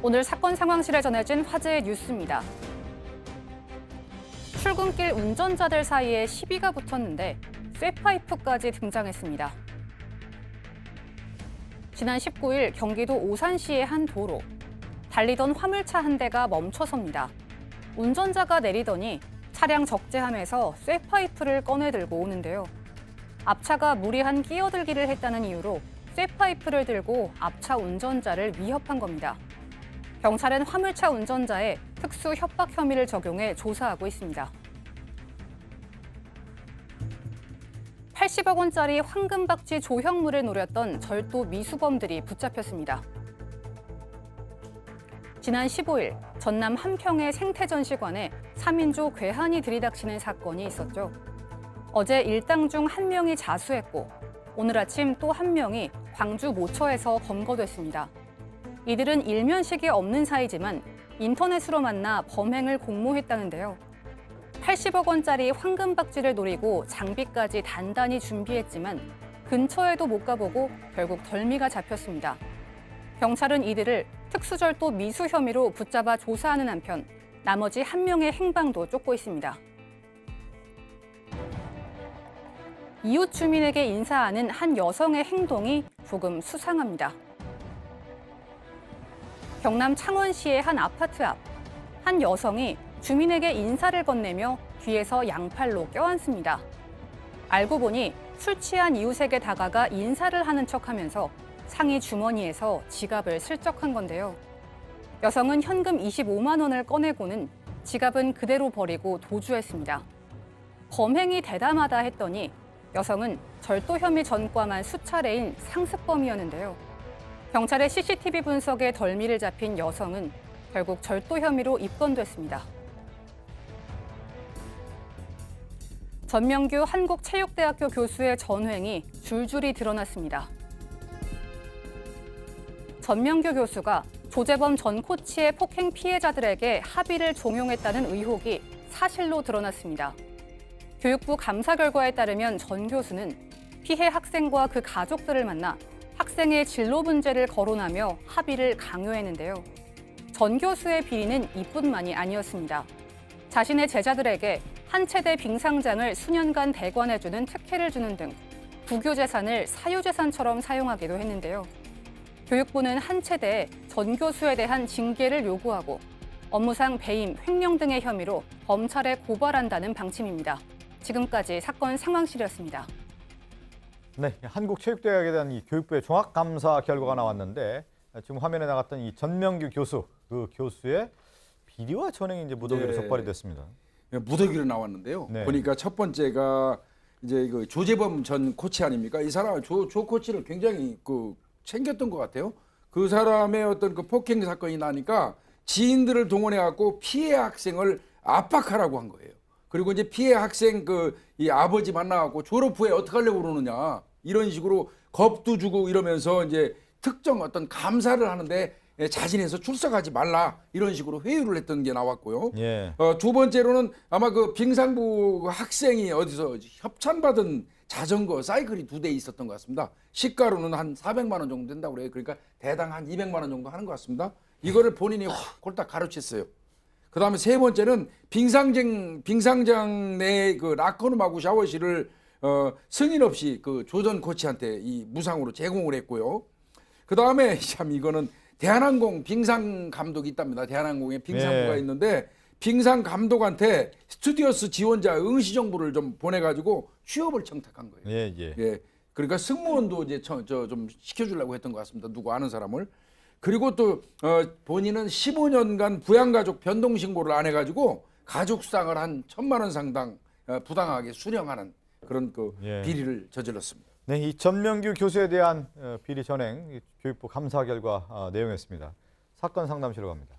오늘 사건 상황실에 전해진 화제의 뉴스입니다. 출근길 운전자들 사이에 시비가 붙었는데 쇠파이프까지 등장했습니다. 지난 19일 경기도 오산시의 한 도로. 달리던 화물차 한 대가 멈춰섭니다. 운전자가 내리더니 차량 적재함에서 쇠파이프를 꺼내 들고 오는데요. 앞차가 무리한 끼어들기를 했다는 이유로 쇠파이프를 들고 앞차 운전자를 위협한 겁니다. 경찰은 화물차 운전자의 특수 협박 혐의를 적용해 조사하고 있습니다. 80억 원짜리 황금박쥐 조형물을 노렸던 절도 미수범들이 붙잡혔습니다. 지난 15일 전남 한평의 생태전시관에 3인조 괴한이 들이닥치는 사건이 있었죠. 어제 일당 중 한 명이 자수했고 오늘 아침 또 한 명이 광주 모처에서 검거됐습니다. 이들은 일면식이 없는 사이지만 인터넷으로 만나 범행을 공모했다는데요. 80억 원짜리 황금박쥐를 노리고 장비까지 단단히 준비했지만 근처에도 못 가보고 결국 덜미가 잡혔습니다. 경찰은 이들을 특수절도 미수 혐의로 붙잡아 조사하는 한편 나머지 한 명의 행방도 쫓고 있습니다. 이웃 주민에게 인사하는 한 여성의 행동이 조금 수상합니다. 경남 창원시의 한 아파트 앞, 한 여성이 주민에게 인사를 건네며 뒤에서 양팔로 껴안습니다. 알고 보니 술 취한 이웃에게 다가가 인사를 하는 척 하면서 상의 주머니에서 지갑을 슬쩍한 건데요. 여성은 현금 25만 원을 꺼내고는 지갑은 그대로 버리고 도주했습니다. 범행이 대담하다 했더니 여성은 절도 혐의 전과만 수차례인 상습범이었는데요. 경찰의 CCTV 분석에 덜미를 잡힌 여성은 결국 절도 혐의로 입건됐습니다. 전명규 한국체육대학교 교수의 전횡이 줄줄이 드러났습니다. 전명규 교수가 조재범 전 코치의 폭행 피해자들에게 합의를 종용했다는 의혹이 사실로 드러났습니다. 교육부 감사 결과에 따르면 전 교수는 피해 학생과 그 가족들을 만나 학생의 진로 문제를 거론하며 합의를 강요했는데요. 전 교수의 비리는 이뿐만이 아니었습니다. 자신의 제자들에게 한 채대 빙상장을 수년간 대관해주는 특혜를 주는 등 국유 재산을 사유 재산처럼 사용하기도 했는데요. 교육부는 한 채대에 전 교수에 대한 징계를 요구하고 업무상 배임, 횡령 등의 혐의로 검찰에 고발한다는 방침입니다. 지금까지 사건 상황실이었습니다. 네, 한국체육대학에 대한 이 교육부의 종합감사 결과가 나왔는데 지금 화면에 나갔던 이 전명규 교수, 그 교수의 비리와 전행이 이제 무더기로 네. 적발이 됐습니다. 무더기로 나왔는데요. 네. 보니까 첫 번째가 이제 그 조재범 전 코치 아닙니까? 이 사람 조, 조 코치를 굉장히 그 챙겼던 것 같아요. 그 사람의 어떤 그 폭행 사건이 나니까 지인들을 동원해 갖고 피해 학생을 압박하라고 한 거예요. 그리고 이제 피해 학생 그 이 아버지 만나 갖고 졸업 후에 어떻게 하려고 그러느냐 이런 식으로 겁도 주고 이러면서 이제 특정 어떤 감사를 하는데 자진해서 출석하지 말라 이런 식으로 회유를 했던 게 나왔고요. 예. 어, 두 번째로는 아마 그 빙상부 그 학생이 어디서 협찬받은 자전거 사이클이 두 대 있었던 것 같습니다. 시가로는 한 400만 원 정도 된다고 그래요. 그러니까 대당 한 200만 원 정도 하는 것 같습니다. 이거를 본인이 확 홀딱 가르쳤어요. 그 다음에 세 번째는 빙상장, 빙상장 내 그 라커룸하고 샤워실을 어, 승인 없이 그 조전 코치한테 이 무상으로 제공을 했고요. 그 다음에 참 이거는 대한항공 빙상 감독이 있답니다. 대한항공에 빙상부가 네. 있는데 빙상 감독한테 스튜디오스 지원자 응시 정보를 좀 보내가지고 취업을 청탁한 거예요. 예, 예. 예. 그러니까 승무원도 이제 저좀 시켜주려고 했던 것 같습니다. 누구 아는 사람을. 그리고 또 어, 본인은 15년간 부양가족 변동 신고를 안 해가지고 가족 수당을 한 천만 원 상당 어, 부당하게 수령하는 그런 그 예. 비리를 저질렀습니다. 네, 이 전명규 교수에 대한 어, 비리 전행 이 교육부 감사 결과 어, 내용이었습니다. 사건 상담실로 갑니다.